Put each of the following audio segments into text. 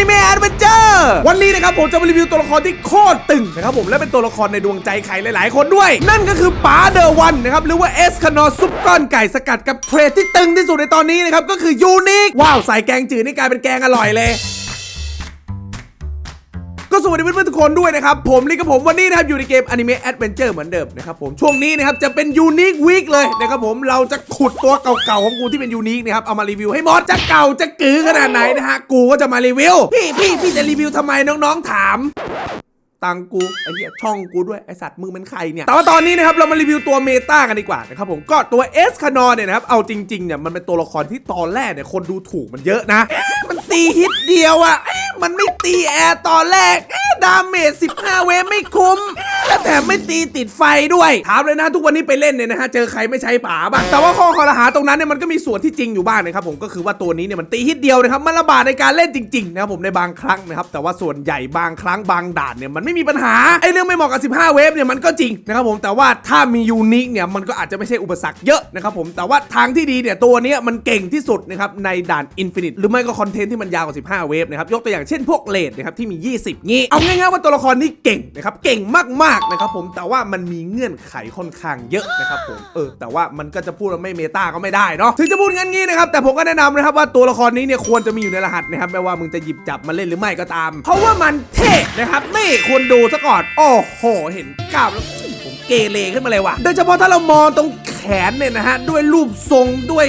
นิเมะแอดเวนเจอร์วันนี้นะครับผมจะมารีวิวตัวละครที่โคตรตึงนะครับผมและเป็นตัวละครในดวงใจใครหลาย ๆ คนด้วย นั่นก็คือป๋าเดอะวันนะครับหรือว่าเอสคานอซุปก้อนไก่สกัดกับเทรดที่ตึงที่สุดในตอนนี้นะครับก็คือยูนิคว้าวใส่แกงจืดนี่กลายเป็นแกงอร่อยเลย ก็สวัสดีเพื่อนๆทุกคนด้วยนะครับ ผมลิกกับผมวันนี้นะครับอยู่ในเกมอนิเมะแอดเวนเจอร์เหมือนเดิมนะครับผมช่วงนี้นะครับจะเป็นยูนิควีคเลยนะครับผมเราจะขุดตัวเก่าๆของกูที่เป็นยูนิคนะครับเอามารีวิวให้หมดจะเก่าจะกือขนาดไหนนะฮะกูก็จะมารีวิวพี่พี่พี่จะรีวิวทำไมน้องๆถาม ตังกูไอ้เหี้ยช่องกูด้วยไอสัตว์มึงเป็นใครเนี่ยแต่ว่าตอนนี้นะครับเรามารีวิวตัวเมตากันดีกว่านะครับผมก็ตัวเอสคานอนเนี่ยนะครับเอาจริงๆเนี่ยมันเป็นตัวละครที่ตอนแรกเนี่ยคนดูถูกมันเยอะนะ มันตีฮิตเดียวอะเอ๊ะมันไม่ตีแอร์ตอนแรกดาเมจ15 เวฟไม่คุ้ม และแถมไม่ตีติดไฟด้วยถามเลยนะทุกวันนี้ไปเล่นเนี่ยนะฮะเจอใครไม่ใช้ป๋าบ้างแต่ว่าข้อคอรหาตรงนั้นเนี่ยมันก็มีส่วนที่จริงอยู่บ้างนะครับผมก็คือว่าตัวนี้เนี่ยมันตีฮิตเดียวนะครับมันระบาดในการเล่นจริงๆนะครับผมในบางครั้งนะครับแต่ว่าส่วนใหญ่บางครั้งบางด่านเนี่ยมันไม่มีปัญหาไอ้เรื่องไม่เหมาะกับ 15 เวฟเนี่ยมันก็จริงนะครับผมแต่ว่าถ้ามียูนิคเนี่ยมันก็อาจจะไม่ใช่อุปสรรคเยอะนะครับผมแต่ว่าทางที่ดีเนี่ยตัวนี้มันเก่งที่สุดนะครับในด่านอินฟินิตหรือไม่ก็คอนเทนต์ที่มันยาวกว่า 15 เวฟนะครับยกตัวอย่างเช่นพวกเลดนะครับที่มี 20 งี้เอาง่ายๆว่าตัวละครนี้เก่งนะครับเก่งมากๆนะครับผมแต่ว่ามันมีเงื่อนไขค่อนข้างเยอะนะครับผมเออแต่ว่ามันก็จะพูดว่าไม่เมตาก็ไม่ได้เนาะถึงจะพูดงั้นงี้นะครับแต่ผมก็แนะนำนะครับว่าตัวละครนี้เนี่ยควรจะมีอยู่ในรหัสนะครับไม่ว่ามึงจะหยิบจับมาเล่นหรือไม่ก็ตาม เพราะว่ามันเท่นะครับนี่ควรดูซะก่อนโอ้โห เห็นกล้ามแล้วผมเกเรขึ้นมาเลยว่ะโดยเฉพาะถ้าเรามองตรงแขนเนี่ยนะฮะด้วยรูปทรงด้วย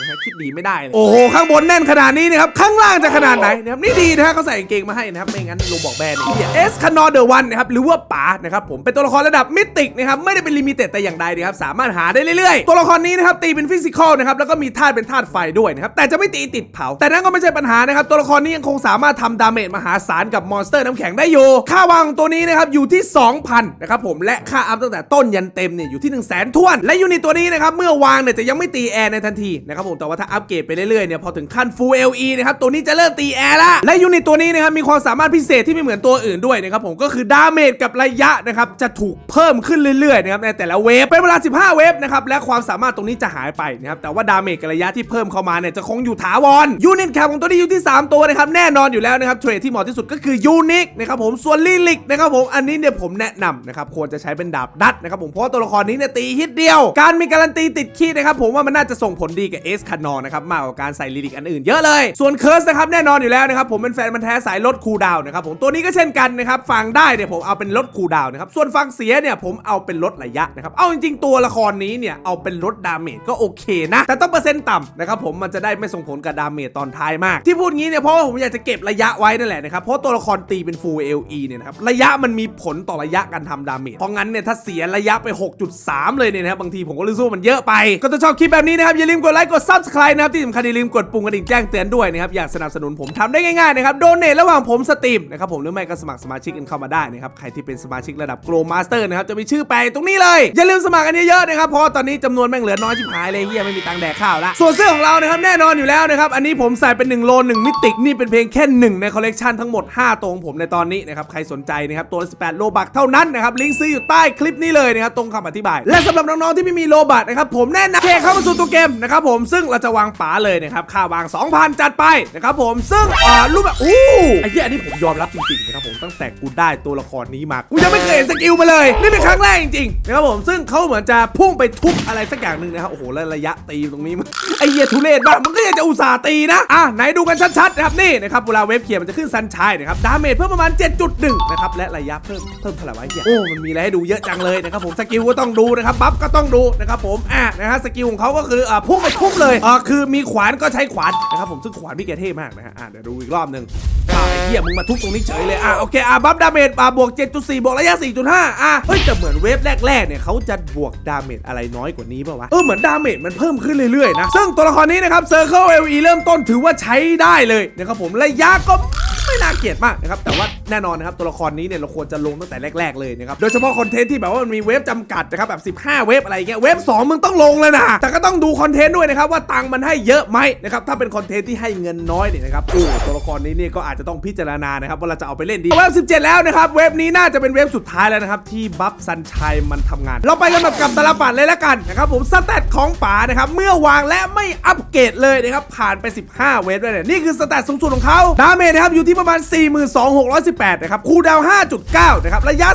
นะฮะคิดดีไม่ได้เลยโอ้โหข้างบนแน่นขนาดนี้นะครับข้างล่างจะขนาดไหนนะครับนี่ดีนะฮะเขาใส่กางเกงมาให้นะครับไม่งั้นโลบอกแบนเนี่ยเอสคานอเดอร์วันนะครับหรือว่าป๋านะครับผมเป็นตัวละครระดับมิติกนะครับไม่ได้เป็นลิมิเต็ดแต่อย่างใดนะครับสามารถหาได้เรื่อยๆ ตัวละครนี้นะครับตีเป็นฟิสิกอลนะครับแล้วก็มีธาตุเป็นธาตุไฟด้วยนะครับแต่จะไม่ตีติดเผา แต่นั่นก็ไม่ใช่ปัญหานะครับตัวละครนี้ยังคงสามารถทำดาเมจมหาศาลกับมอนสเตอร์น้ำแข็งได้อยู่ค่าวางของตัวนี้นะครับอยู่ที่ 2,000นะครับผมและค่าอัพตั้งแต่ต้นยันเต็มเนี่ยอยู่ที่ 1 0 0 0 0แสนทวน และยูนิตตัวนี้นะครับเมื่อวางเนี่ยจะยังไม่ตีแอร์ในทันทีนะครับผมแต่ว่าถ้าอัปเกรดไปเรื่อยๆเนี่ยพอถึงขั้น Full LE นะครับตัวนี้จะเริ่มตีแอร์ละและยูนิตตัวนี้นะครับมีความสามารถพิเศษที่ไม่เหมือนตัวอื่นด้วยนะครับผมก็คือดาเมจกับระยะนะครับจะถูกเพิ่มขึ้นเรื่อยๆนะครับในแต่ละเวฟเป็นเวลา 15 เวฟนะครับและความสามารถตรงนี้จะหายไปนะครับแต่ว่าดาเมจกับระยะที่เพิ่มเข้ามาเนี่ยจะคงอยู่ถาวรยูนิตแคปของตัวนี้อยู่ที่ 3 ตัวนะครับแน่นอนอยู่แล้วนะครับเทรดที่เหมาะที่สุดก็คือยูนิคนะครับผมส่วนลิลิกนะครับผมอันนี้เนี่ยผมแนะนำนะครับควรจะใช้เป็นดาบดัดนะครับผมเพราะตัวละครนี้เนี่ยตีฮิตเดียว การมีการันตีติดคีนะครับผมว่ามันน่าจะส่งผลดีกับเอสคานอนะครับมากกว่าการใส่ลิลิกอันอื่นเยอะเลย ส่วนเคิร์สนะครับแน่นอนอยู่แล้วนะครับผมเป็นแฟนมันแท้สายลดคูดาวนะครับผมตัวนี้ก็เช่นกันนะครับฟังได้เนี่ยผมเอาเป็นลดคูดาวนะครับส่วนฟังเสียเนี่ยผมเอาเป็นลดระยะนะครับเอาจริงๆตัวละครนี้เนี่ยเอาเป็นลดดาเมจก็โอเคนะ แต่ต้องเปอร์เซ็นต์ต่ำนะครับผมมันจะได้ไม่ส่งผลกับดาเมจตอนท้ายมาก ที่พูดงี้เนี่ยเพราะว่าผมอยากจะเก็บระยะไว้นั่นแหละนะครับเพราะตัวละครตีเป็น full LE เนี่ยนะครับระยะมันมีผลต่อระยะการทำดาเมจเพราะงั้นเนี่ยถ้าเสียระยะไป 6.3 เลยเนี่ยนะครับบางทีผมก็รู้สึกมันเยอะไปก็ถ้าชอบคลิปแบบนี้นะครับอย่าลืมกดไลค์กด subscribe นะครับที่สำคัญอย่าลืมกดปุ่มกระดิ่งแจ้งเตือนด้วยนะครับอยากสนับสนุนผมทำได้ง่ายๆนะครับโดเนทระหว่างผมสตรีมนะครับผมหรือไม่ก็สมัครสมาชิกกันเข้ามาได้นะครับใครที่เป็นสมาชิกระดับ Grow Master นะครับจะมีชื่อแปะตรงนี้เลยอย่าลืมสมัครกันเยอะๆนะครับเพราะตอนนี้จำนวนแม่งเหลือน้อยชิบหายเลยเฮียไม่มีตังค์แดกข้าวละส่วนเสื้อของเรานะครับแน่นอนอยู่แล้วนะครับอันนี้ผมใส่เป็น1โล1มิตินี่เป็นเพียงแค่หนึ่งในคอลเลกชันทั้งหมด 5 ตัวของผมในตอนนี้นะครับใครสนใจนะครับตัวละ18 โลบักเท่านั้นนะครับลิงก์ซื้ออยู่ใต้คลิปนี้เลยนะครับตรงคำอธิบาย และสำหรับน้องๆที่ไม่มีโลบักนะครับผมแนะนำเคเข้ามาสู่ตัวเกมนะครับผมซึ่งเราจะวางป๋าเลยนะครับค่าวาง 2,000 จัดไปนะครับผมซึ่งอ่ารูปแบบอู้ไอ้เหี้ยอันนี้ผมยอมรับจริงๆนะครับผมตั้งแต่กูได้ตัวละครนี้มากูยังไม่เคยเห็นสกิลมาเลยนี่เป็นครั้งแรกจริงๆนะครับผมซึ่งเขาเหมือนจะพุ่งไปทุบอะไรสักอย่างหนึ่งนะครับโอ้โหแล้วระยะตีตรงนี้มันไอ้เหี้ยทุเรศมากมันก็ยังจะอุตส่าห์ตีนะอะไหนดูกันชัดๆนะครับนี่นะครับเวลาเวฟเคลียร์มันจะขึ้นซันชัยนะครับดาเมจเพิ่มประมาณ 7.1นะครับและระยะเพิ่มเพิ่มเท่าไหร่วะไอ้เหี้ยโอ้มันมีอะไรให้ดูเยอะจังเลยนะครับผมสกิลก็ต้องดูนะครับบัฟก็ต้องดูนะครับผมอะนะฮะสกิลของเขาก็คืออ่าพุ่งไปทุบเลยอ่าคือมีขวานก็ใช้ขวานนะครับผมซึ่งขวานพี่แกเท่มากนะฮะอะเดี๋ยวดูอีกรอบหนึ่งอะไอ้เหี้ยมึงมาทุบตรงนี้เฉยเลยอะโอเคอะบัฟดาเมจอะบวก 7.4 บวกระยะ 4.5อะเฮ้ยแต่เหมือนเวฟแรกๆเนี่ยเขาจะบวกดาเมจอะไรน้อยกว่านี้ป่าวะเออเหมือนดาเมจมันเพิ่มขึ้นเรื่อยๆนะซึ่งตัวละครนี้นะครับ Circle LE เริ่มต้นถือว่าใช้ได้เลยนะครับผมระยะก็ไม่น่า เกียดมากนะครับแต่ว่าแน่นอนนะครับตัวละครนี้เนี่ยเราควรจะลงตั้งแต่แรก ๆเลยนะครับโดยเฉพาะคอนเทนต์ที่แบบว่ามันมีเวฟจำกัดนะครับแบบ15 เวฟอะไรเงี้ยเวฟ2มึงต้องลงเลยนะแต่ก็ต้องดูคอนเทนต์ด้วยนะครับว่าตังค์มันให้เยอะไหมนะครับถ้าเป็นคอนเทนต์ที่ให้เงินน้อยเนี่ยนะครับโอ้ตัวละครนี้เนี่ยก็อาจจะต้องพิจารณานะครับว่าเราจะเอาไปเล่นดีเวฟ17 แล้วนะครับเวฟนี้น่าจะเป็นเวฟสุดท้ายแล้วนะครับที่บัฟซันชัยมันทำงาน เราไปกันแบบกับตลปัดเลยละกันนะครับผมสเตตของป๋านะครับเมื่อวางและไม่อัปเกรดเลยนะครับผ่านไป 15 เวฟด้วยเนี่ยนี่คือสเตตสูงสุดของเขาดาเมจนะครับอยู่ที่ประมาณ42,618 นะครับ คูลดาว 5.9 นะครับ ระยะ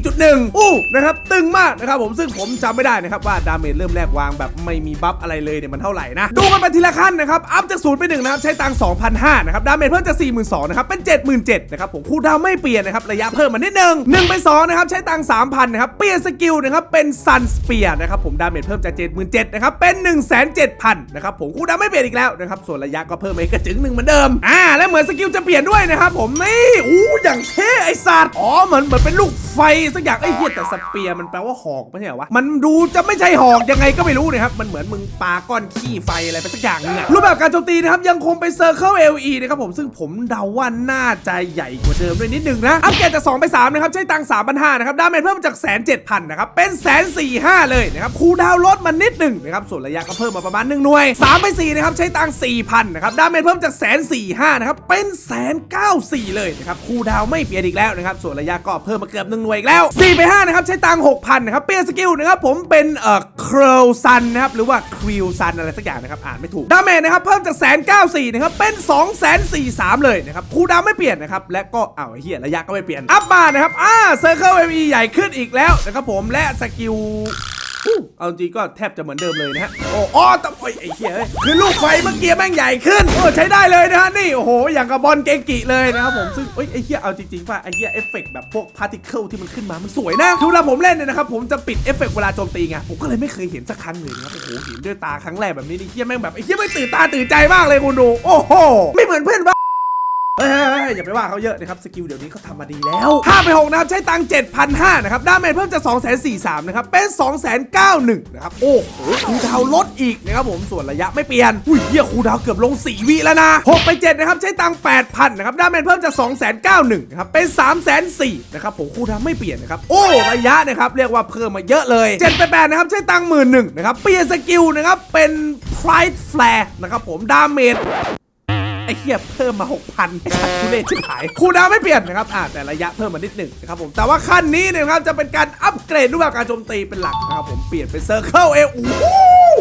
34.1 อู้ นะครับ ตึงมากนะครับผม ซึ่งผมจำไม่ได้นะครับว่าดาเมจเริ่มแรกวางแบบไม่มีบัฟอะไรเลยเนี่ยมันเท่าไหร่นะ ดูกันไปทีละขั้นนะครับ อัพจากศูนย์ไปหนึ่งนะครับ ใช้ตังค์2,500นะครับ ดาเมจเพิ่มจาก42,000นะครับ เป็น 77,000นะครับผม คูลดาวไม่เปลี่ยนนะครับ ระยะเพิ่มมานิดนึง1ไป2นะครับ ใช้ตังค์3,000นะครับ เปลี่ยนสกิลนะครับ เป็นซันสเปียร์นะครับผม ดาเมจเพิ่มจาก77,000นะครับ เป็น107,000นะครับผม คูลดาวไม่เปลี่ยนอีกแล้วนะครับ ส่วนระยะก็เพิ่มมาอีกกระจึงหนึ่งเหมือนเดิม อ่า และเหมือนสกิลจะเปลี่ยนด้วยนะครับผมนี่อู้อย่างเท่ไอสัตว์อ๋อเหมือนเหมือนเป็นลูกไฟสักอย่างไอ้เหี้ยแต่สเปียร์มันแปลว่าหอกไม่ใช่เหรอวะมันดูจะไม่ใช่หอกยังไงก็ไม่รู้นะครับมันเหมือนมึงปาก้อนขี้ไฟอะไรไปสักอย่างนึงอะรูปแบบการโจมตีนะครับยังคงเป็นเซอร์เคิล LE นะครับผมซึ่งผมเดาว่าน่าจะใหญ่กว่าเดิมด้วยนิดนึงนะอัปเกรดจาก2ไป3นะครับใช้ตังค์3 5 0 0นะครับดาเมจเพิ่มจากแสนเจ็ดพันนะครับเป็นแสนสี่ห้าเลยนะครับคูลดาวลดมานิดหนึ่งนะครับส่วนระยะก็เพิ่มมาประมาณ1หน่วย3ไป4นะครับใช้ตังค์4,000นะครับดาเมจเพิ่มจากแสนสี่ห้านะครับเป็นแสนเก้าสี่เลยนะครับคูดาวไม่เปลี่ยนอีกแล้วนะครับส่วนระยะก็เพิ่มมาเกือบหนึ่งหน่วยอีกแล้ว4ไป5นะครับใช้ตัง6,000นะครับเปลี่ยนสกิลนะครับผมเป็นเอ่อครลซันนะครับหรือว่าคริวซันอะไรสักอย่างนะครับอ่านไม่ถูกดาเมจนะครับเพิ่มจากแสนเก้าสี่นะครับเป็น2องแสนสี่สามเลยนะครับคูดาวไม่เปลี่ยนนะครับและก็อ้าวเหี้ยระยะก็ไม่เปลี่ยนอัพมานะครับอ่าเซอร์เคิลเอ็มอีใหญ่ขึ้นอีกแล้วนะครับผมและสกิล เอาจริงก็แทบจะเหมือนเดิมเลยนะฮะ โอ้อ๋อแต่โอ้ยไอ้เหี้ยเอ้ยคือลูกไฟเมื่อกี้แม่งใหญ่ขึ้นโอ้ใช้ได้เลยนะฮะ นี่โอ้โห อย่างกับบอลเกงกิเลยนะครับผม ซึ่งเอ้ยไอ้เหี้ยเอาจริงๆป่ะไอ้เหี้ยเอฟเฟกต์แบบพวกพาร์ติเคิลที่มันขึ้นมา มันสวยนะ คือเวลาผมเล่นเนี่ยนะครับผมจะปิดเอฟเฟกต์เวลาโจมตีไง ผมก็เลยไม่เคยเห็นสักครั้งเลยนะครับ โอ้โหเห็นด้วยตาครั้งแรกแบบนี้นี่เหี้ยแม่งแบบไอ้เหี้ยไม่งตื่นตาตื่นใจมากเลยคุณดู โอ้โห ไม่เหมือนเพื่อนบ้าน เฮ้ยอย่าไปว่าเขาเยอะนะครับสกิลเดี๋ยวนี้เขาทำมาดีแล้ว5ไป6นะครับใช้ตังค์7,500นะครับดาเมจเพิ่มจาก2 4 3นะครับเป็น 2 9 1นะครับโอ้โหคูดาวลดอีกนะครับผมส่วนระยะไม่เปลี่ยนอุ้ยเหี้ยคูดาวเกือบลง 4 วิแล้วนะ6ไป7นะครับใช้ตังค์8,000นะครับดาเมจเพิ่มจาก2 9 1นะครับเป็น3 4 0 0 0นะครับผมคูดาวไม่เปลี่ยนนะครับโอ้ระยะนะครับเรียกว่าเพิ่มมาเยอะเลย7ไป8นะครับใช้ตังค์หมื่นหนึ่งนะครับเปลี่ยนสกิลนะครับเป็น Pride Flare นะครับผมดาเมจ ไอ้เหี้ยเพิ่มมา 6,000ไอ้สัตว์ทุเรศชิบหายคูลดาวน์ไม่เปลี่ยนนะครับอ่าแต่ระยะเพิ่มมานิดหนึ่งนะครับผมแต่ว่าขั้นนี้เนี่ยนะครับจะเป็นการอัปเกรดรูปแบบการโจมตีเป็นหลักนะครับผมเปลี่ยนเป็นเซอร์เคิลเอโอ้โห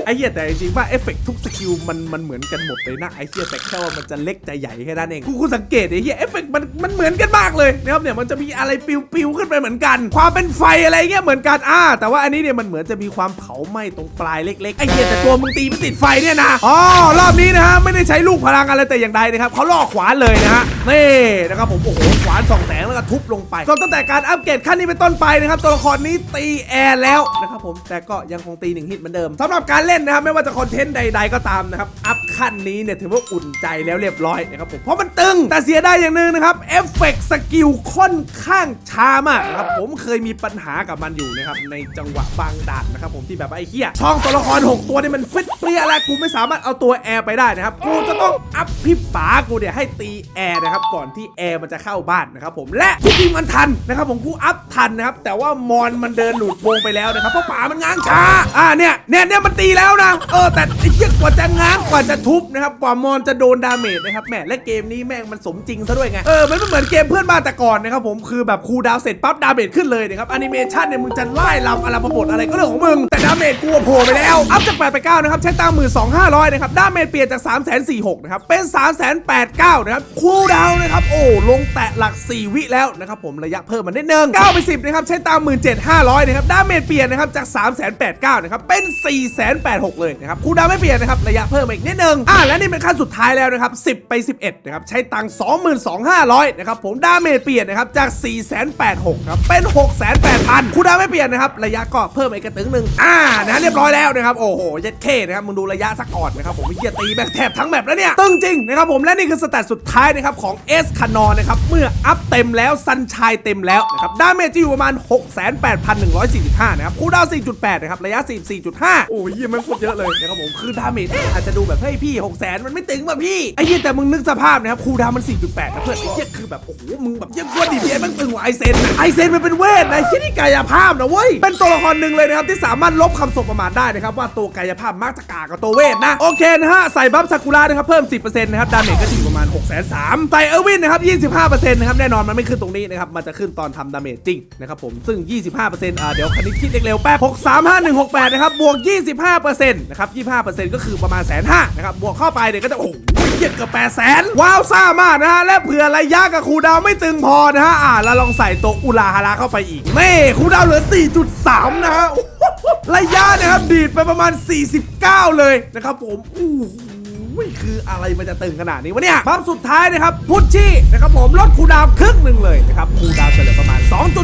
ไอ้เหี้ยแต่จริงๆว่าเอฟเฟกต์ทุกสกิลมันมันเหมือนกันหมดเลยนะไอ้เหี้ยแต่แค่ว่ามันจะเล็กจะใหญ่แค่นั้นเองกูคุณสังเกตไอ้เหี้ยเอฟเฟกต์มันมันเหมือนกันมากเลยนะครับเนี่ยมันจะมีอะไรปิวๆขึ้นไปเหมือนกัน ความเป็นไฟอะไรเงี้ยเหมือนกันอ่าแต่ว่าอันนี้เนี่ยมันเหมือนจะมีความเผาไหม้ตรงปลายเล็กๆไอ้เหี้ยแต่ตัวมึงตีไม่ติดไฟเนี่ยนะอ๋อรอบนี้นะฮะไม่ได้ใช้ลูกพลังอะไรแต่อย่างใดนะครับเขาลอกขวานเลยนะฮะนี่นะครับผมโอ้โหขวานสองแสงแล้วก็ทุบลงไปก็ตั้งแต่การอัปเกรดขั้นนี้เป็นต้นไปนะครับตัวละครนี้ตีแอร์แล้วนะครับผมแต่ก็ยังคงตีหนึ่งฮิตเหมือนเดิมสำหรับการเล่นนะครับไม่ว่าจะคอนเทนต์ใด ๆ ก็ตามนะครับอัพขั้นนี้เนี่ยถือว่าอุ่นใจแล้วเรียบร้อยนะครับผมเพราะมันตึง แต่เสียได้อย่างหนึ่งนะครับเอฟเฟกต์สกิลค่อนข้างช้ามากนะครับผมเคยมีปัญหากับมันอยู่นะครับในจังหวะบางด่านนะครับผมที่แบบไอ้เหี้ยช่องตัวละคร 6 ตัวนี่มันฟิตเปรี้ยแล้วกูไม่สามารถเอาตัวแอร์ไปได้นะครับกูจะต้องอัพพี่ป๋ากูเนี่ยให้ตีแอร์นะครับก่อนที่แอร์มันจะเข้าบ้านนะครับผมและที่จริงมันทันนะครับผมกูอัพทันนะครับแต่ว่ามอนมันเดินหลุดวงไปแล้วนะครับเพราะป๋ามันง้างช้าอ่าเนี่ยเนี่ยเนี่ยมันตีแล้วแล้วนะ เออ แต่ไอ้เหี้ยกว่าจะง้างกว่าจะทุบนะครับ กว่ามอนจะโดนดาเมจนะครับแหมและเกมนี้แม่งมันสมจริงซะด้วยไง เออ มันไม่เหมือนเกมเพื่อนบ้านแต่ก่อนนะครับผมคือแบบคูดาวเสร็จปั๊บดาเมจขึ้นเลยนะครับแอนิเมชันเนี่ยมึงจะไล่ลำอะไรมาบดอะไรก็เรื่องของมึง แต่ดาเมจกูอะโผล่ไปแล้ว อัพจาก8ไป9นะครับใช้ตังหมื่นสองห้าร้อยนะครับดาเมจเปลี่ยนจาก 3 4 6นะครับเป็น 3 8 9นะครับคูดาวนะครับโอ้ลงแตะหลัก 4 วิแล้วนะครับผมระยะเพิ่มมานิดนึง9ไป10นะครับใช้ตังหมื่นเจ็ดห้าร้อยนะครับดาเมจเปลี่ยนนะครับจาก3 8 9นะครับเป็น4 8 6 เลยนะครับคูดาวไม่เปลี่ยนนะครับระยะเพิ่มอีกนิดนึงอ่าและนี่เป็นขั้นสุดท้ายแล้วนะครับ10 ไป 11นะครับใช้ตังค์22,500นะครับผมดาเมจเปลี่ยนนะครับจาก 4 8 6 0ครับเป็น 6 8 0 0 0คูดาวไม่เปลี่ยนนะครับระยะก็เพิ่มอีกกระตึงหนึ่งอ่านะเรียบร้อยแล้วนะครับโอ้โหเย็ดเคนะครับมึงดูระยะสักก่อนนะครับผมเหี้ยตีแบบแทบทั้งแมปแล้วเนี่ยตึงจริงนะครับผมและนี่คือสแตทสุดท้ายนะครับของเอสคานอนนะครับเมื่ออัพเต็มแล้วซันชัยเต็มแล้วนะครับดาเมจจะอยู่ประมาณ 68,145นะครับคูดาว4.8นะครับระยะ 44.5โอ้ยเหี้ยม่งโคตรเยอะเลยนะครับผมคือดาเมจอาจจะดูแบบเฮ้ยพี่6 0 0 0 0มันไม่ตึงป่ะพี่ไอ้เหี้ยแต่มึงนึกสภาพนะครับคูลดาวน์มัน 4.8นะเพื่อนไอ้เหี้ยคือแบบโอ้โหมึงแบบเหี้ยังกว่าดีพีเอ็มันตึงกว่าไอเซนไอเซนมันเป็นเวทนะเหี้ยนี่กายภาพนะเว้ยเป็นตัวละครหนึ่งเลยนะครับที่สามารถลบคำสบประมาทได้นะครับว่าตัวกายภาพมักจะกากับตัวเวทนะโอเคนะฮะใส่บัฟซากุระนะครับเพิ่ม 10%นะครับดาเมจก็จะอยู่ประมาณ6 3 0 0 0ใส่เออร์วินนะครับ 25%นะครับแน่นอนมันไม่ขึ้นตรงนี้นะครับมันจะขึ้นตอนทำดาเมจจริงนะครับผมซึ่ง 25%อ่าเดี๋ยวคณิตคิดเร็วๆแป๊บ635 168นะครับบวก25%นะครับ25%ก็คือประมาณแสนห้านะครับบวกเข้าไปเนี่ยก็จะโอ้โหเยียดเกับ8แสนว้าวซ่ามากนะฮะและเผื่อระยะกับคูดาวไม่ตึงพอนะฮะอ่าแล้วลองใส่ตัวอุลาฮาระเข้าไปอีกเม่คูดาวเหลือ 4.3 นะฮะโอ้โหระยะนะครับดีดไปประมาณ 49 เลยนะครับผมอู้ ยคืออะไรมันจะตึงขนาดนี้วะเนี่ยบัฟสุดท้ายนะครับพุชชี่นะครับผมลดคูดาวครึ่งหนึ่งเลยนะครับคูดาวเหลือประมาณ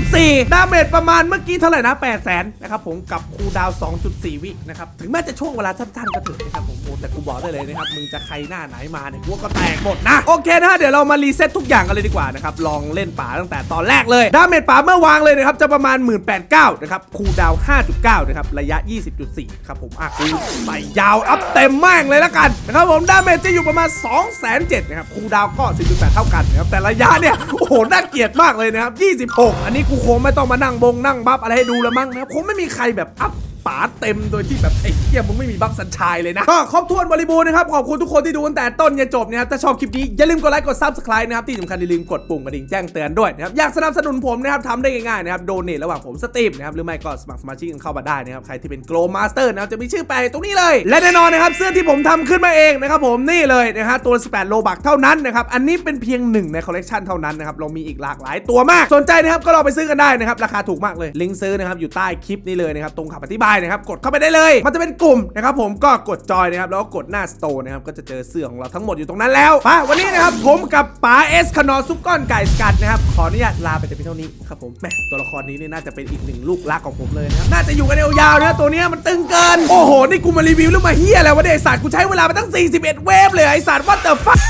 2.4 ดาเมจประมาณเมื่อกี้เท่าไหร่นะ8 0 0แสนนะครับผมกับคูดาว 2.4 วินะครับถึงแม้จะช่วงเวลาสั้นๆก็เถอะนะครับผมโแต่กูบอกได้เลยนะครับมึงจะใครหน้าไหนมาเนี่ยกูว่าก็แตกหมดนะโอเคนะฮะเดี๋ยวเรามารีเซ็ตทุกอย่างกันเลยดีกว่านะครับลองเล่นป่าตั้งแต่ตอนแรกเลยดาเมจป่าเมื่อวางเลยนะครับจะประมาณ 1,809นะครับคูดาว 5.9 นะครับระยะ 20.4 ครับผมอะกูใส่ยาวอัพเต็มแม่งเลยละกันนะครับผมดาเมจจะอยู่ประมาณ 2 7 0 0 0นะครับคูดาวก็4.8เท่ากันนะครับแต่ระยะเนี่ย โอ้โห น่าเกลียดมากเลยนะครับ 26 อันนี้กูคงไม่ต้องมานั่งบงนั่งบัฟอะไรให้ดูแล้วมั้งนะครับคงไม่มีใครแบบอัพ ป๋าเต็มโดยที่แบบไอ้เหี้ยมึงไม่มีบัฟสัญชายเลยนะ ก็ครบถ้วนบริบูรณ์นะครับ ขอบคุณทุกคนที่ดูตั้งแต่ต้นยันจบนะครับ ถ้าชอบคลิปนี้ อย่าลืมกดไลค์กด subscribe นะครับ ที่สำคัญอย่าลืมกดปุ่มกระดิ่งแจ้งเตือนด้วยนะครับ อยากสนับสนุนผมนะครับทำได้ง่ายๆนะครับโดเนทระหว่างผมสตรีมนะครับหรือไม่ก็สมัครสมาชิกกันเข้ามาได้นะครับใครที่เป็น Glow Master นะครับจะมีชื่อแปะตรงนี้เลย และแน่นอนนะครับเสื้อที่ผมทำขึ้นมาเองนะครับผมนี่เลยนะฮะตัว18โลบักเท่านั้นนะครับอันนี้เป็นเพียงหนึ่งในคอลเลกชันเท่านั้นนะครับเรามีอีกหลากหลายตัวมากสนใจนะครับก็ลองไปซื้อกันได้นะครับราคาถูกมากเลยลิงก์ซื้อนะครับอยู่ใต้คลิปนี้เลยนะครับตรงคำอธิบายนะครับกดเข้าไปได้เลย มันจะเป็นกลุ่มนะครับผมก็กดจอยนะครับแล้วก็กดหน้าสโตร์นะครับก็จะเจอเสื้อของเราทั้งหมดอยู่ตรงนั้นแล้วมาวันนี้นะครับผมกับป๋าเอสขนอซุปก้อนไก่สกัดนะครับขออนุญาตลาไปแต่เพียงเท่านี้ครับผมแหมตัวละครนี้นี่น่าจะเป็นอีกหนึ่งลูกรักของผมเลยนะครับน่าจะอยู่กันยาวๆนะตัวเนี้ยมันตึงเกินโอ้โหนี่กูมารีวิวเรื่องมาเฮียอะไรวะเนี่ยไอสัตว์กูใช้เวลาไปตั้ง 41 เวฟเลยไอสัตว์ what the fuck